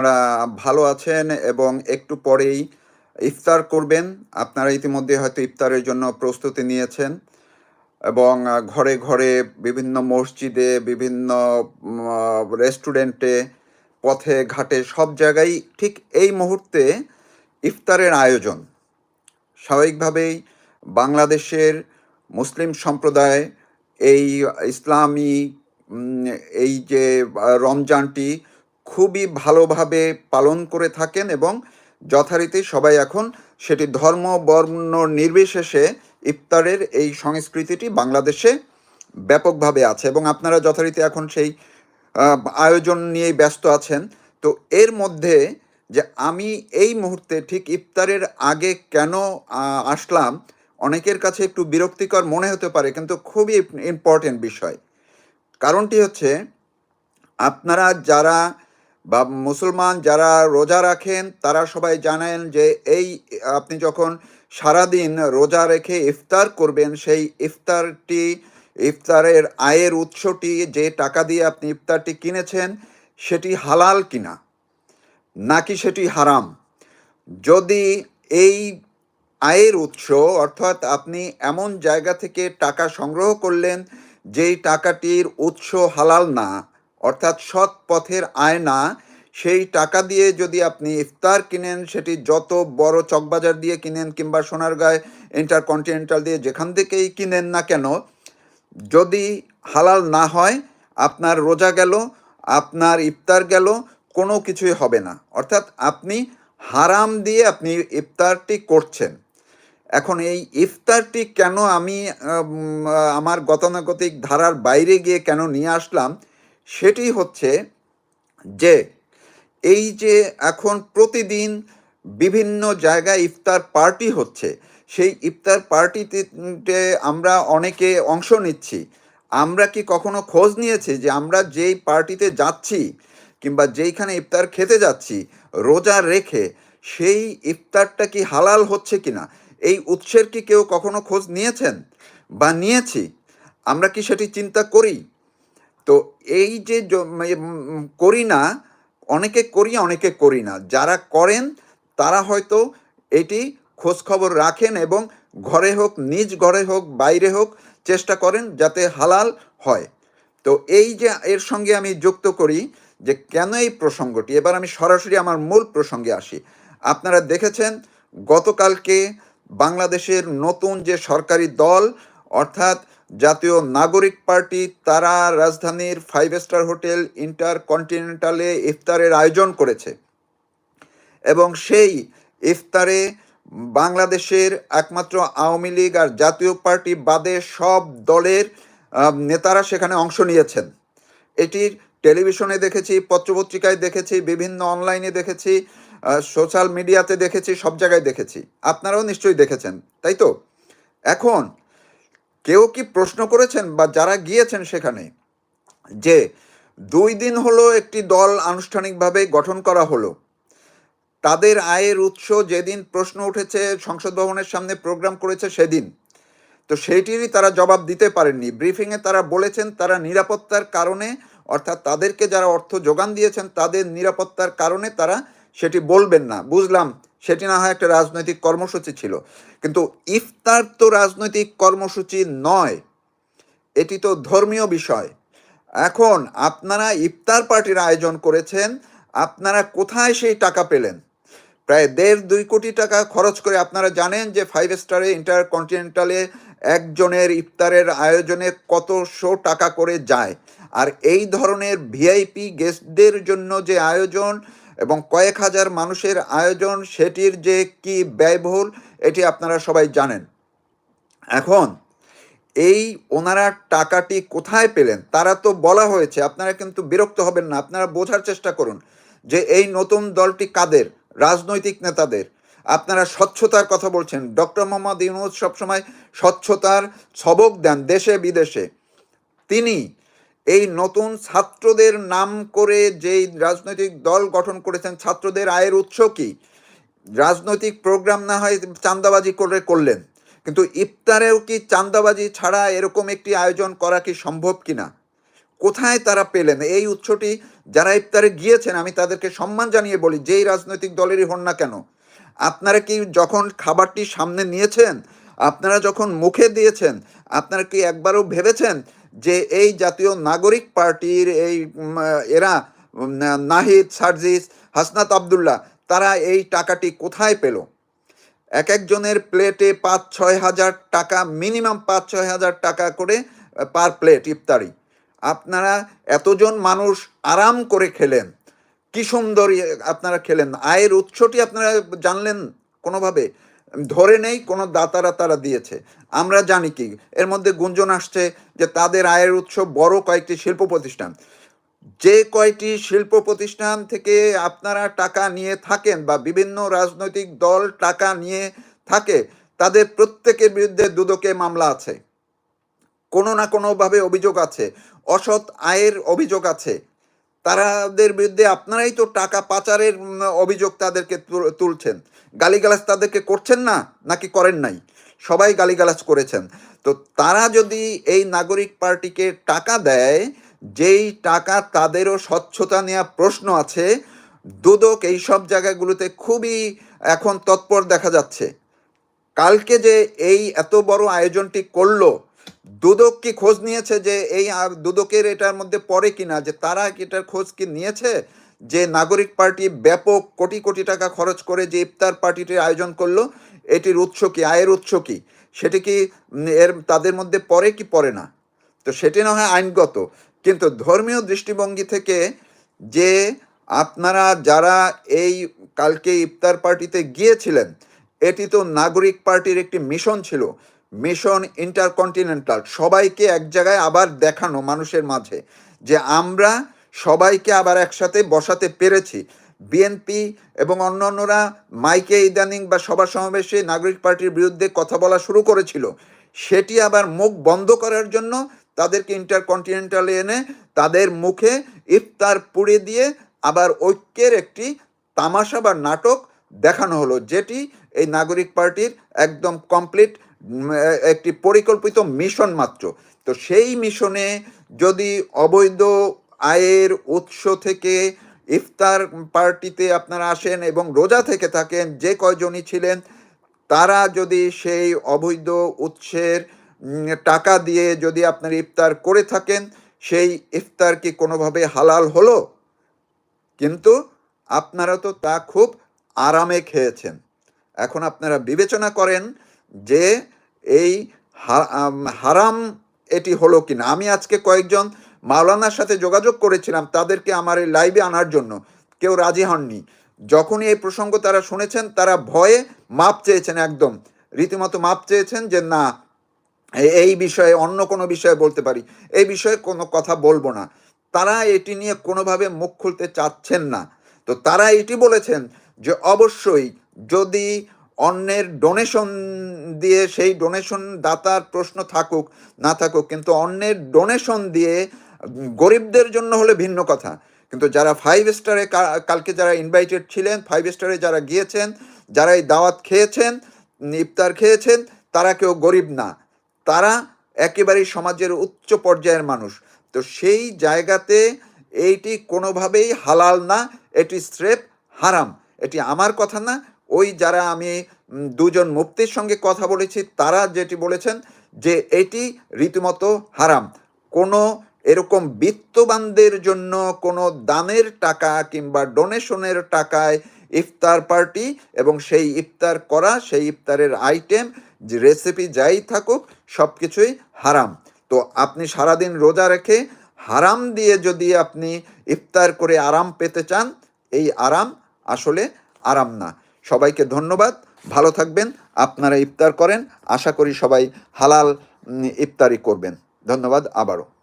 আপনারা ভালো আছেন এবং একটু পরেই ইফতার করবেন। আপনারা ইতিমধ্যে হয়তো ইফতারের জন্য প্রস্তুতি নিয়েছেন এবং ঘরে ঘরে বিভিন্ন মসজিদে, বিভিন্ন রেস্টুরেন্টে পথে, ঘাটে সব জায়গায় ঠিক এই মুহূর্তে ইফতারের আয়োজন। স্বাভাবিকভাবেই বাংলাদেশের মুসলিম সম্প্রদায় এই ইসলামী এই যে রমজানটি খুবই ভালোভাবে পালন করে থাকেন এবং যথারীতি সবাই এখন সেটি ধর্ম, বর্ণ নির্বিশেষে ইফতারের এই সংস্কৃতিটি বাংলাদেশে ব্যাপকভাবে আছে এবং আপনারা যথারীতি এখন সেই আয়োজন নিয়েই ব্যস্ত আছেন। তো এর মধ্যে যে আমি এই মুহূর্তে ঠিক ইফতারের আগে কেন আসলাম, অনেকের কাছে একটু বিরক্তিকর মনে হতে পারে, কিন্তু খুবই ইম্পর্টেন্ট বিষয়। কারণটি হচ্ছে, আপনারা যারা বা মুসলমান যারা রোজা রাখেন, তারা সবাই জানেন যে এই আপনি যখন সারাদিন রোজা রেখে ইফতার করবেন, সেই ইফতারটি, ইফতারের আয়ের উৎসটি, যে টাকা দিয়ে আপনি ইফতারটি কিনেছেন, সেটি হালাল কিনা? নাকি সেটি হারাম? যদি এই আয়ের উৎস, অর্থাৎ আপনি এমন জায়গা থেকে টাকা সংগ্রহ করলেন, যেই টাকাটির উৎস হালাল না অর্থাৎ সৎ পথের আয় না সেই টাকা দিয়ে যদি আপনি ইফতার কিনেন, সেটি যত বড় চকবাজার দিয়ে কিনেন কিংবা সোনারগাঁয় ইন্টারকন্টিনেন্টাল দিয়ে যেখান থেকেই কিনেন না কেন, যদি হালাল না হয়, আপনার রোজা গেল, আপনার ইফতার গেল, কোনো কিছুই হবে না। অর্থাৎ আপনি হারাম দিয়ে আপনি ইফতারটি করছেন। এখন এই ইফতারটি কেন আমি আমার গতানুগতিক ধারার বাইরে গিয়ে কেন নিয়ে আসলাম সেটি হচ্ছে যে এই যে এখন প্রতিদিন বিভিন্ন জায়গায় ইফতার পার্টি হচ্ছে, সেই ইফতার পার্টিতে আমরা অনেকে অংশ নিচ্ছি। আমরা কি কখনো খোঁজ নিয়েছি যে আমরা যেই পার্টিতে যাচ্ছি কিংবা যেইখানে ইফতার খেতে যাচ্ছি রোজা রেখে সেই ইফতারটা কি হালাল হচ্ছে কিনা, এই উৎসের কি কেউ কখনো খোঁজ নিয়েছেন বা নিয়েছি? আমরা কি সেটি চিন্তা করি? তো এই যে করি না, অনেকে করি অনেকে করি না। যারা করেন, তারা হয়তো এটি খোঁজ খবর রাখেন এবং ঘরে হোক, নিজ ঘরে হোক, বাইরে হোক, চেষ্টা করেন যাতে হালাল হয়। তো এই যে, এর সঙ্গে আমি যুক্ত করি যে, কেন এই প্রসঙ্গটি? এবার আমি সরাসরি আমার মূল প্রসঙ্গে আসি। আপনারা দেখেছেন, গতকালকে বাংলাদেশের নতুন যে সরকারি দল, অর্থাৎ জাতীয় নাগরিক পার্টি তারা রাজধানীর ফাইভ স্টার হোটেল ইন্টার কন্টিনেন্টালে ইফতারের আয়োজন করেছে। এবং সেই ইফতারে বাংলাদেশের একমাত্র আওয়ামী লীগ আর জাতীয় পার্টি বাদে সব দলের নেতারা সেখানে অংশ নিয়েছেন। এটির টেলিভিশনে দেখেছি, পত্রপত্রিকায় দেখেছি, বিভিন্ন অনলাইনে দেখেছি সোশ্যাল মিডিয়াতে দেখেছি, সব জায়গায় দেখেছি। আপনারাও নিশ্চয়ই দেখেছেন, তাই তো? এখন কেউ কি প্রশ্ন করেছেন বা যারা গিয়েছেন সেখানে যে দুই দিন হলো একটি দল আনুষ্ঠানিকভাবে গঠন করা হলো। তাদের আয়ের উৎস যেদিন প্রশ্ন উঠেছে, সংসদ ভবনের সামনে প্রোগ্রাম করেছে সেদিন। তো সেইটিরই তারা জবাব দিতে পারেননি। ব্রিফিংয়ে তারা বলেছেন, তারা নিরাপত্তার কারণে, অর্থাৎ তাদেরকে যারা অর্থ যোগান দিয়েছেন, তাদের নিরাপত্তার কারণে তারা সেটি বলবেন না। বুঝলাম সেটি না হয় একটা রাজনৈতিক কর্মসূচি ছিল। কিন্তু ইফতার তো রাজনৈতিক কর্মসূচি নয়, এটি তো ধর্মীয় বিষয়। এখন আপনারা ইফতার পার্টির আয়োজন করেছেন, আপনারা কোথায় সেই টাকা পেলেন? প্রায় দেড় দুই কোটি টাকা খরচ করে আপনারা জানেন যে ফাইভ স্টারে ইন্টার কন্টিনেন্টালে একজনের ইফতারের আয়োজনে কতশো টাকা করে যায়। আর এই ধরনের ভিআইপি গেস্টদের জন্য যে আয়োজন এবং কয়েক হাজার মানুষের আয়োজন সেটির যে কি ব্যয়বহুল, এটি আপনারা সবাই জানেন। এখন, এই ওনারা টাকাটি কোথায় পেলেন, তারা তো বলা হয়েছে, আপনারা কিন্তু বিরক্ত হবেন না, আপনারা বোঝার চেষ্টা করুন যে এই নতুন দলটি কাদের, রাজনৈতিক নেতাদের। আপনারা স্বচ্ছতার কথা বলছেন, ডক্টর মোহাম্মদ ইউনুস সবসময় স্বচ্ছতার সবক দেন দেশে বিদেশে তিনি এই নতুন ছাত্রদের নাম করে যেই রাজনৈতিক দল গঠন করেছেন, ছাত্রদের আয়ের উৎস কি? রাজনৈতিক প্রোগ্রাম না হয় চান্দাবাজি করে করলেন, কিন্তু ইফতারেও কি চাঁদাবাজি ছাড়া এরকম একটি আয়োজন করা কি সম্ভব কিনা? কোথায় তারা পেলেন? এই উৎসটি যারা ইফতারে গিয়েছেন, আমি তাদেরকে সম্মান জানিয়ে বলি, যেই রাজনৈতিক দলেরই হন না কেন, আপনারা কি যখন খাবারটি সামনে নিয়েছেন, আপনারা যখন মুখে দিয়েছেন, আপনারা কি একবারও ভেবেছেন যে এই জাতীয় নাগরিক পার্টির এই এরা নাহিদ, সার্জিস, হাসনাত আবদুল্লাহ, তারা এই টাকাটি কোথায় পেল? এক একজনের প্লেটে পাঁচ, ছয় হাজার টাকা, মিনিমাম পাঁচ, ছয় হাজার টাকা করে পার প্লেট ইফতারি। আপনারা এতজন মানুষ আরাম করে খেলেন। কি সুন্দর আপনারা খেলেন। আয়ের উৎসটি আপনারা জানলেন কোনোভাবে? ধরে নেই, কোনো দাতারা তারা দিয়েছে। আমরা জানি কি, এর মধ্যে গুঞ্জন আসছে যে তাদের আয়ের উৎস বড় কয়েকটি শিল্প প্রতিষ্ঠান। যে কয়টি শিল্প প্রতিষ্ঠান থেকে আপনারা টাকা নিয়ে থাকেন বা বিভিন্ন রাজনৈতিক দল টাকা নিয়ে থাকে, তাদের প্রত্যেকের বিরুদ্ধে দুদকে মামলা আছে। কোনো না কোনোভাবে অভিযোগ আছে। অসৎ আয়ের অভিযোগ আছে। তারাদের বিরুদ্ধে আপনারাই তো টাকা পাচারের অভিযোগ তাদেরকে তুল- তুলছেন। গালিগালাজ তাদেরকে করছেন না, নাকি করেন নাই? সবাই গালিগালাজ করেছেন। তো তারা যদি এই নাগরিক পার্টিকে টাকা দেয়, যেই টাকা তাদেরও স্বচ্ছতা নেওয়া প্রশ্ন আছে, দুদক এই সব জায়গাগুলোতে খুবই এখন তৎপর দেখা যাচ্ছে। কালকে যে এই এত বড় আয়োজনটি করল দুদক কি খোঁজ নিয়েছে যে এই দুদকের এটার মধ্যে পড়ে কিনা? যে তারা এটার খোঁজ কি নিয়েছে? যে নাগরিক পার্টি ব্যাপক কোটি কোটি টাকা খরচ করে যে ইফতার পার্টিটির আয়োজন করল, এটির উৎস কি? আয়ের উৎস কি? সেটি কি এর তাদের মধ্যে পড়ে কি পড়ে না? তো সেটি না হয় আইনগত। কিন্তু ধর্মীয় দৃষ্টিভঙ্গি থেকে যে আপনারা যারা এই কালকে ইফতার পার্টিতে গিয়েছিলেন, এটি তো নাগরিক পার্টির একটি মিশন ছিল। মিশন ইন্টারকন্টিনেন্টাল, সবাইকে এক জায়গায় আবার দেখানো মানুষের মাঝে, যে আমরা সবাইকে আবার একসাথে বসাতে পেরেছি। বিএনপি এবং অন্যান্যরা মাইকে ইদানিং বা সভা সমাবেশে নাগরিক পার্টির বিরুদ্ধে কথা বলা শুরু করেছিল। সেটি আবার মুখ বন্ধ করার জন্য তাদেরকে ইন্টারকন্টিনেন্টালে এনে তাদের মুখে ইফতার পুড়ে দিয়ে আবার ঐক্যের একটি তামাশা বা নাটক দেখানো হলো, যেটি এই নাগরিক পার্টির একদম কমপ্লিট একটি পরিকল্পিত মিশন মাত্র। তো সেই মিশনে যদি অবৈধ আয়ের উৎস থেকে ইফতার পার্টিতে আপনারা আসেন এবং রোজা থেকে থাকেন, যে কয়জনই ছিলেন, তারা যদি সেই অবৈধ উৎসের টাকা দিয়ে যদি আপনার ইফতার করে থাকেন, সেই ইফতার কি কোনোভাবে হালাল হলো? কিন্তু আপনারা তো তা খুব আরামে খেয়েছেন। এখন আপনারা বিবেচনা করেন যে এই হারাম এটি হলো কিনা? আমি আজকে কয়েকজন মাওলানার সাথে যোগাযোগ করেছিলাম, তাদেরকে আমার এই লাইভে আনার জন্য। কেউ রাজি হননি। যখনই এই প্রসঙ্গ তারা শুনেছেন, তারা ভয়ে মাপ চেয়েছেন একদম। রীতিমতো মাপ চেয়েছেন যে, না এই বিষয়ে অন্য কোনো বিষয়ে বলতে পারি। এই বিষয়ে কোনো কথা বলব না। তারা এটি নিয়ে কোনোভাবে মুখ খুলতে চাচ্ছেন না। তো তারা এটি বলেছেন যে, অবশ্যই যদি অন্যের ডোনেশন দিয়ে সেই ডোনেশন দাতার প্রশ্ন থাকুক, না থাকুক, কিন্তু অন্যের ডোনেশন দিয়ে গরিবদের জন্য হলে ভিন্ন কথা। কিন্তু যারা ফাইভ স্টারে কালকে যারা ইনভাইটেড ছিলেন ফাইভ স্টারে যারা গিয়েছেন, যারা এই দাওয়াত খেয়েছেন, ইফতার খেয়েছেন, তারা কেউ গরিব না। তারা একেবারেই সমাজের উচ্চ পর্যায়ের মানুষ। তো সেই জায়গাতে এইটি কোনোভাবেই হালাল না, এটি স্রেফ হারাম। এটি আমার কথা না ওই যারা আমি দুজন মুফতির সঙ্গে কথা বলেছি, তারা যেটি বলেছেন যে এটি রীতিমতো হারাম। কোনো এরকম বিত্তবানদের জন্য কোনো দানের টাকা কিংবা ডোনেশনের টাকায় ইফতার পার্টি এবং সেই ইফতার করা, সেই ইফতারের আইটেম, যে রেসিপি যাই থাকুক সব কিছুই হারাম। তো আপনি সারাদিন রোজা রেখে হারাম দিয়ে যদি আপনি ইফতার করে আরাম পেতে চান, এই আরাম আসলে আরাম না। সবাইকে ধন্যবাদ। ভালো থাকবেন, আপনারা ইফতার করেন। আশা করি সবাই হালাল ইফতারি করবেন। ধন্যবাদ, আবারও।